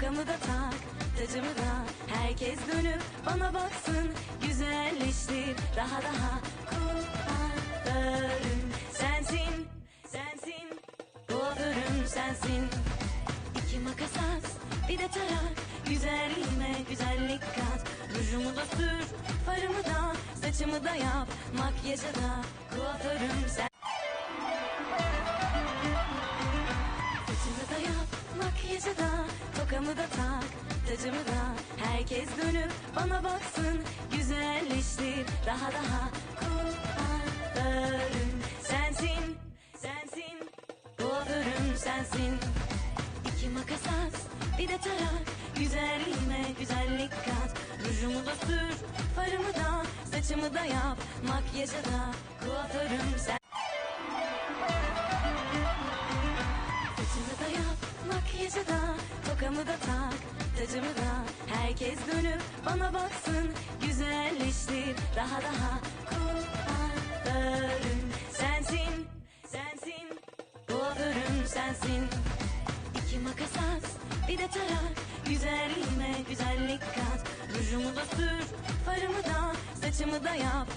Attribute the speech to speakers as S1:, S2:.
S1: Tokamı da tak, tacımı da. Herkes dönüp bana baksın Güzelleştir. Daha daha Kuaförüm sensin, sensin. Kuaförüm sensin. İki makas at, bir de tarak. Güzelliğime güzellik kat. Rujumu da sür, farımı da Saçımı da yap, makyajı da Kuaförüm sen tacımı da Herkes dönüp bana baksın Güzelleştir. Daha daha Kuaförüm sensin, sensin. Kuaförüm sensin. İki makas at, bir de tarak. Güzelliğime güzellik kat. Rujumu da sür, farımı da Saçımı da yap, makyajı da Kuaförüm sen. Saçımı da yap, makyajı da Tokamı da tak, tacımı da Herkes dönüp bana baksın. Güzelleştir daha daha Kuaförüm sensin, sensin Kuaförüm sensin. İki makas at, bir de tarak. Güzelliğime güzellik kat. Rujumu da sür, farımı da Saçımı da yap